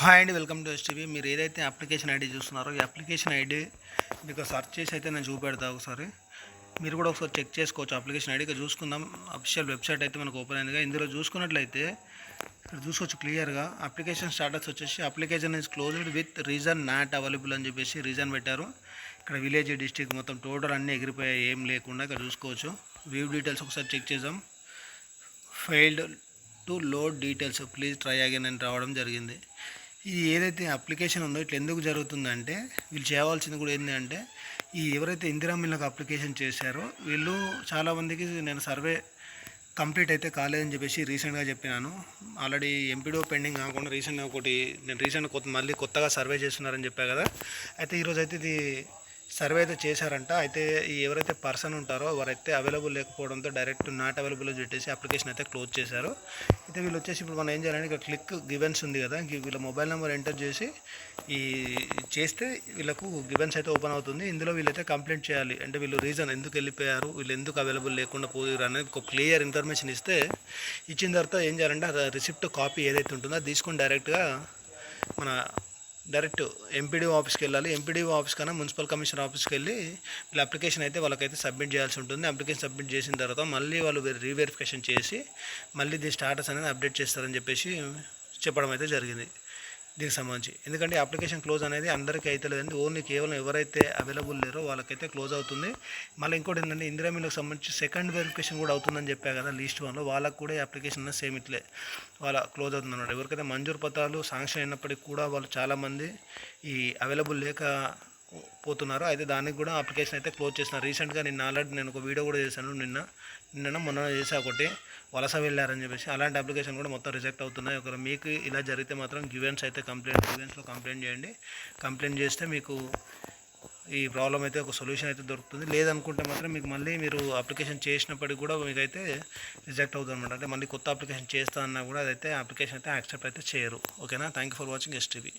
Hi అండి welcome to STV. మీరు ఏదైతే అప్లికేషన్ ఐడి చూస్తున్నారో ఈ అప్లికేషన్ ఐడి మీకు సెర్చ్ చేసి అయితే నేను చూపెడతా ఒకసారి. మీరు కూడా ఒకసారి చెక్ చేసుకోవచ్చు అప్లికేషన్ ఐడి. ఇక్కడ చూసుకుందాం. అఫీషియల్ వెబ్సైట్ అయితే మనకు ఓపెన్ అయిందిగా. ఇందులో చూసుకున్నట్లయితే ఇక్కడ చూసుకోవచ్చు క్లియర్గా. అప్లికేషన్ స్టాటస్ వచ్చేసి application is closed with reason not available అని చెప్పేసి రీజన్ పెట్టారు. ఇక్కడ విలేజ్ డిస్టిక్ మొత్తం టోటల్ అన్నీ ఎగిరిపోయాయి. ఏం లేకుండా ఇక్కడ చూసుకోవచ్చు. వ్యూ డీటెయిల్స్ ఒకసారి చెక్ చేద్దాం. Failed to load details please try again అని రావడం జరిగింది. ఇది ఏదైతే అప్లికేషన్ ఉందో ఇట్లా ఎందుకు జరుగుతుందంటే వీళ్ళు చేయవలసింది కూడా ఏంటంటే ఈ ఎవరైతే ఇందిరా మిల్లకు అప్లికేషన్ చేశారో వీళ్ళు చాలామందికి నేను సర్వే కంప్లీట్ అయితే కాలేదని చెప్పేసి రీసెంట్గా చెప్పినాను. ఆల్రెడీ ఎంపీడో పెండింగ్ కాకుండా రీసెంట్గా ఒకటి నేను రీసెంట్గా కొత్త మళ్ళీ కొత్తగా సర్వే చేస్తున్నారని చెప్పా కదా. అయితే ఈరోజు అయితే ఇది సర్వే అయితే చేశారంట. అయితే ఈ ఎవరైతే పర్సన్ ఉంటారో వారైతే అవైలబుల్ లేకపోవడంతో డైరెక్ట్ నాట్ అవైలబుల్ చెప్పేసి అప్లికేషన్ అయితే క్లోజ్ చేశారు. అయితే వీళ్ళు వచ్చేసి ఇప్పుడు మనం ఏం చేయాలంటే ఇక్కడ క్లిక్ గివెన్స్ ఉంది కదా ఇంక వీళ్ళ మొబైల్ నెంబర్ ఎంటర్ చేసి ఈ చేస్తే వీళ్ళకు గివెన్స్ అయితే ఓపెన్ అవుతుంది. ఇందులో వీళ్ళైతే కంప్లైంట్ చేయాలి. అంటే వీళ్ళు రీజన్ ఎందుకు వెళ్ళిపోయారు వీళ్ళు ఎందుకు అవైలబుల్ లేకుండా పోయారు అనేది ఒక క్లియర్ ఇన్ఫర్మేషన్ ఇస్తే ఇచ్చిన తర్వాత ఏం చేయాలంటే రిసిప్ట్ కాపీ ఏదైతే ఉంటుందో అది తీసుకొని డైరెక్ట్గా మన డైరెక్ట్ ఎంపీడీఓ ఆఫీస్కి వెళ్ళాలి. ఎంపీడీఓ ఆఫీస్ కన్నా మున్సిపల్ కమిషనర్ ఆఫీస్కి వెళ్ళి వీళ్ళ అప్లికేషన్ అయితే వాళ్ళకైతే సబ్మిట్ చేయాల్సి ఉంటుంది. అప్లికేషన్ సబ్మిట్ చేసిన తర్వాత మళ్ళీ వాళ్ళు రీవెరిఫికేషన్ చేసి మళ్ళీ దీని స్టాటస్ అనేది అప్డేట్ చేస్తారని చెప్పేసి చెప్పడం అయితే జరిగింది. దీనికి సంబంధించి. ఎందుకంటే అప్లికేషన్ క్లోజ్ అనేది అందరికీ అయితే లేదండి ఓన్లీ కేవలం ఎవరైతే అవైలబుల్ లేరో వాళ్ళకైతే క్లోజ్ అవుతుంది. మళ్ళీ ఇంకోటి ఏంటంటే ఇందిరా సంబంధించి సెకండ్ వెరిఫికేషన్ కూడా అవుతుందని చెప్పా కదా లీస్ట్ వన్లో వాళ్ళకు కూడా ఈ అప్లికేషన్ సేమ్ ఇట్లే. వాళ్ళ క్లోజ్ అవుతుంది అన్నమాట. ఎవరికైతే మంజూరు పత్రాలు శాంక్షన్ అయినప్పటికీ కూడా వాళ్ళు చాలామంది ఈ అవైలబుల్ లేక పోతున్నారు. అయితే దానికి కూడా అప్లికేషన్ అయితే క్లోజ్ చేసిన రీసెంట్గా నిన్న ఆల్రెడీ నేను ఒక వీడియో కూడా చేశాను నిన్న. నిన్న మొన్న చేసా ఒకటి. వలస వెళ్ళారని చెప్పేసి. అలాంటి అప్లికేషన్ కూడా మొత్తం రిజెక్ట్ అవుతున్నాయి. ఒకవేళ మీకు ఇలా జరిగితే మాత్రం గివెన్స్ అయితే కంప్లైంట్ గివెన్స్లో కంప్లైంట్ చేయండి. కంప్లైంట్ చేస్తే మీకు ఈ ప్రాబ్లం అయితే ఒక సొల్యూషన్ అయితే దొరుకుతుంది. లేదనుకుంటే మాత్రం మీకు మళ్ళీ మీరు అప్లికేషన్ చేసినప్పటికీ కూడా మీకు అయితే రిజెక్ట్ అవుతుంది అనమాట అంటే మళ్ళీ కొత్త అప్లికేషన్ చేస్తా అన్నా కూడా అదైతే అప్లికేషన్ అయితే యాక్సెప్ట్ అయితే చేయరు. ఓకేనా thank you for watching STV